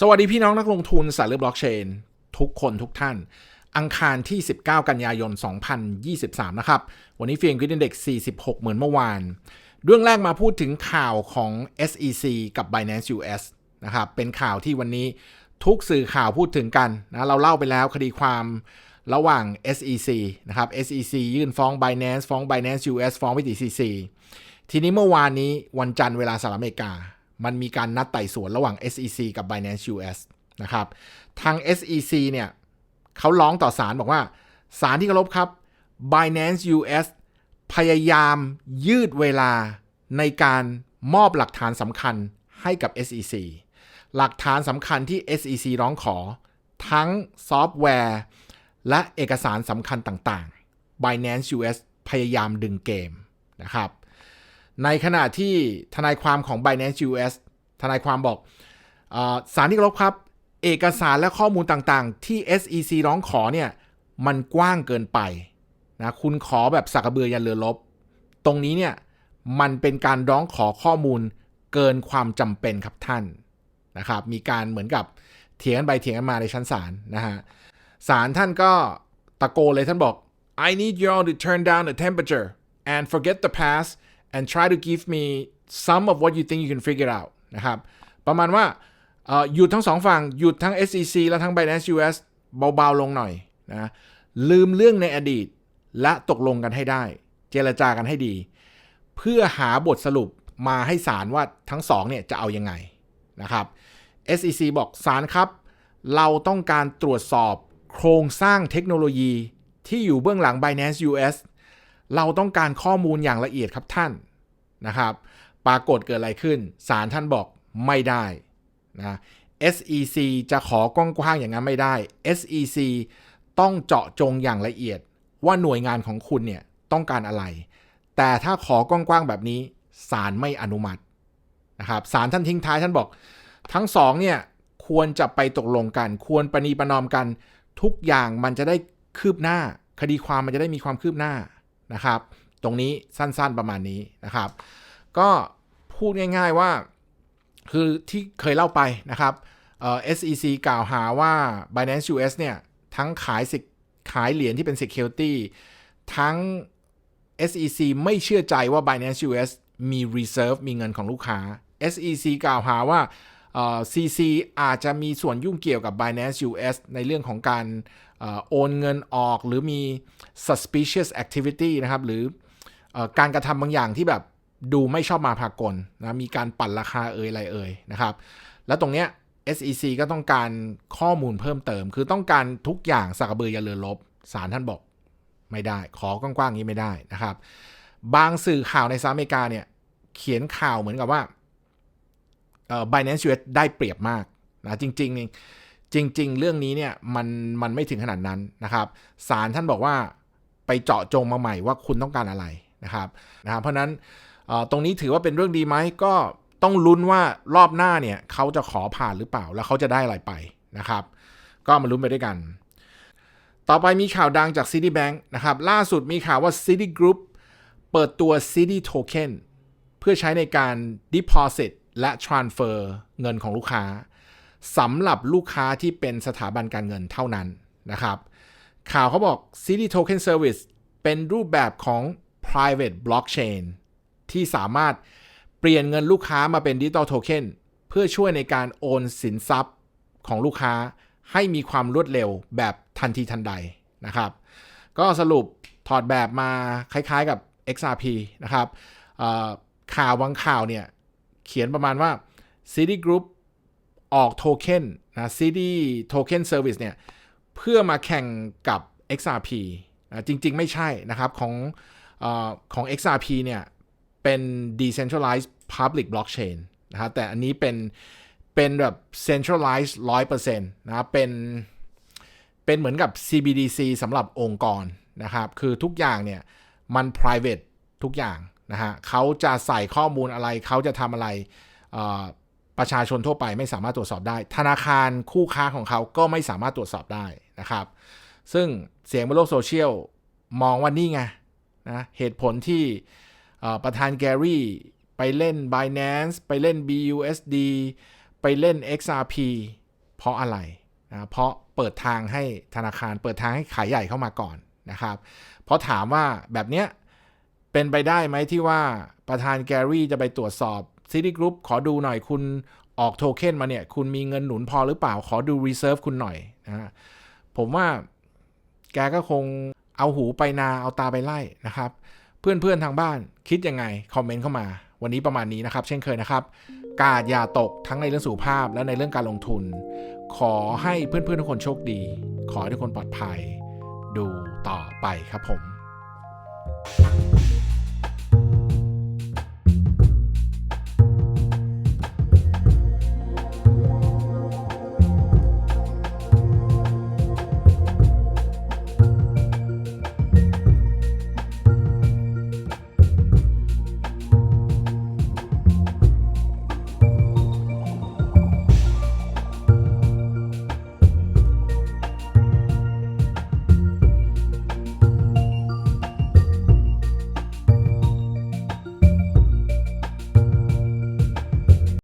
สวัสดีพี่น้องนักลงทุนสายเลือบล็อกเชน ทุกคนทุกท่าน อังคารที่ 19 กันยายน 2023 นะครับ วันนี้เฟียงกินเด็ก 46 เหมือนเมื่อวาน เรื่องแรกมาพูดถึงข่าวของ SEC กับ Binance US นะครับ เป็นข่าวที่วันนี้ทุกสื่อข่าวพูดถึงกันนะเราเล่าไปแล้วคดีความระหว่าง SEC นะครับ SEC ยื่นฟ้อง Binance ฟ้อง Binance US ฟ้องวิ TCC ทีนี้เมื่อวานนี้วันจันทร์เวลาสหรัฐอเมริกา มันมีการนัดไต่สวนระหว่าง SEC กับ Binance US นะครับ ทาง SEC เนี่ยเขาร้องต่อศาลบอกว่าศาลที่เคารพครับ Binance US พยายามยืดเวลาในการมอบหลักฐานสำคัญให้กับ SEC หลักฐานสำคัญที่ SEC ร้องขอ ทั้งซอฟต์แวร์ และเอกสารสำคัญต่างๆ Binance US พยายามดึงเกมนะครับ ในขณะที่ทนายความของ Binance US ทนายความบอกอสารที่รพครับ เอกสารและข้อมูลต่างๆ ที่ SEC ร้องขอเนี่ย มันกว้างเกินไปนะคุณขอแบบสักเบือยันเรือลบ ตรงนี้เนี่ย มันเป็นการร้องขอข้อมูลเกินความจำเป็นครับท่านนะครับ มีการเหมือนกับเถียงกันไปเถียงกันมาในชั้นศาลนะฮะศาลท่านก็ตะโกนเลยท่านบอก I need you all to turn down the temperature and forget the past and try to give me some of what you think you can figure out นะครับ ประมาณว่าหยุดทั้งสองฝั่ง หยุดทั้ง SEC และทั้ง Binance US เบาๆลงหน่อยนะลืมเรื่องในอดีตและตกลงกันให้ได้ เจรจากันให้ดี เพื่อหาบทสรุปมาให้ศาลว่าทั้งสองเนี่ยจะเอายังไงนะครับ SEC บอกศาลครับ เราต้องการตรวจสอบโครงสร้างเทคโนโลยีที่อยู่เบื้องหลัง Binance US เราต้องการข้อมูลอย่างละเอียดครับท่านนะครับ ปรากฏเกิดอะไรขึ้นศาลท่านบอกไม่ได้นะ SEC จะขอกว้างๆอย่างนั้นไม่ได้ SEC ต้องเจาะจงอย่างละเอียดว่าหน่วยงานของคุณเนี่ยต้องการอะไร แต่ถ้าขอกว้างๆแบบนี้ศาลไม่อนุมัตินะครับศาลท่านทิ้งท้ายท่านบอก ทั้งสองเนี่ยควรจะไปตกลงกัน ควรประนีประนอมกัน ทุกอย่างมันจะได้คืบหน้า คดีความมันจะได้มีความคืบหน้า นะครับ ตรงนี้สั้นๆประมาณนี้นะครับ ก็พูดง่ายๆว่าคือที่เคยเล่าไปนะครับเอ่อ SEC กล่าวหาว่า Binance US เนี่ย ทั้งขายสิขายเหรียญที่เป็น Security ทั้ง SEC ไม่เชื่อใจว่า Binance US มี Reserve มีเงินของลูกค้า SEC กล่าวหาว่าเอ่อ CC อาจจะมีส่วนยุ่งเกี่ยวกับ Binance US ในเรื่องของการ โอนเงินออกหรือมี suspicious activity นะครับ หรืออการกระทำบางอย่างที่แบบดูไม่ชอบมาพากลนะมีการปั่นราคาเอ่ยอะไรเอ่ยนะครับ แล้วตรงเนี้ย SEC ก็ต้องการข้อมูลเพิ่มเติม คือต้องการทุกอย่างสักเบืออย่าเรือลบศาลท่านบอกไม่ได้ ขอกว้างๆนี้ไม่ได้นะครับ บางสื่อข่าวในสหรัฐอเมริกาเนี่ย เขียนข่าวเหมือนกับว่าเอ่อ Binance US ได้เปรียบมากนะจริงๆ จริง ๆ เรื่องนี้เนี่ยมันมันไม่ถึงขนาดนั้นนะครับศาลท่านบอกว่าไปเจาะจงมาใหม่ว่าคุณต้องการอะไรนะครับนะครับเพราะนั้นตรงนี้ถือว่าเป็นเรื่องดีไหมก็ต้องลุ้นว่ารอบหน้าเนี่ยเขาจะขอผ่านหรือเปล่าแล้วเขาจะได้อะไรไปนะครับ ก็มาลุ้นไปด้วยกัน ต่อไปมีข่าวดังจาก Citibank นะครับ ล่าสุดมีข่าวว่า Citigroup เปิดตัว Citi Token เพื่อใช้ในการ deposit และ transfer เงินของลูกค้า สำหรับลูกค้าที่เป็นสถาบันการเงินเท่านั้นนะครับข่าวเขาบอก Citi Token Service เป็นรูปแบบของ private blockchain ที่สามารถเปลี่ยนเงินลูกค้ามาเป็นดิจิตอลโทเค็นเพื่อช่วยในการโอนสินทรัพย์ของลูกค้าให้มีความรวดเร็วแบบทันทีทันใดนะครับ ก็สรุปถอดแบบมาคล้ายๆกับ XRP นะครับข่าวบางข่าวเนี่ย เขียนประมาณว่า City Group ออกโทเค็นนะ City Token Service เนี่ย เพื่อมาแข่งกับ XRP นะจริง ๆ ไม่ใช่นะครับ ของอของ XRP เนี่ยเป็น decentralized public blockchain นะครับแต่อันนี้เป็นเป็นแบบ centralized 100%นะครับเป็นเป็นเหมือนกับ CBDC สำหรับองค์กรนะครับ คือทุกอย่างเนี่ย มัน private ทุกอย่างนะฮะเขาจะใส่ข้อมูลอะไร เขาจะทำอะไรอ่อ ประชาชนทั่วไปไม่สามารถตรวจสอบได้ ธนาคารคู่ค้าของเขาก็ไม่สามารถตรวจสอบได้นะครับ ซึ่งเสียงบนโลกโซเชียลมองว่านี่ไงนะเหตุผลที่ประธานแกรี่ไปเล่น Binance ไปเล่น BUSD ไปเล่น XRP เพราะอะไรนะเพราะเปิดทางให้ธนาคารเปิดทางให้ขายใหญ่เข้ามาก่อนนะครับ เพราะถามว่าแบบเนี้ยเป็นไปได้ไหมที่ว่าประธานแกรี่จะไปตรวจสอบ ซิตี้กรุ๊ปขอดูหน่อยคุณออกโทเค็นมาเนี่ย คุณมีเงินหนุนพอหรือเปล่า ขอดูรีเซิร์ฟคุณหน่อยนะฮะผมว่าแกก็คงเอาหูไปนาเอาตาไปไล่นะครับ เพื่อนๆทางบ้านคิดยังไง คอมเมนต์เข้ามา วันนี้ประมาณนี้นะครับ เช่นเคยนะครับ กาดอย่าตกทั้งในเรื่องสุขภาพและในเรื่องการลงทุน ขอให้เพื่อนๆทุกคนโชคดี ขอให้ทุกคนปลอดภัย ดูต่อไปครับผม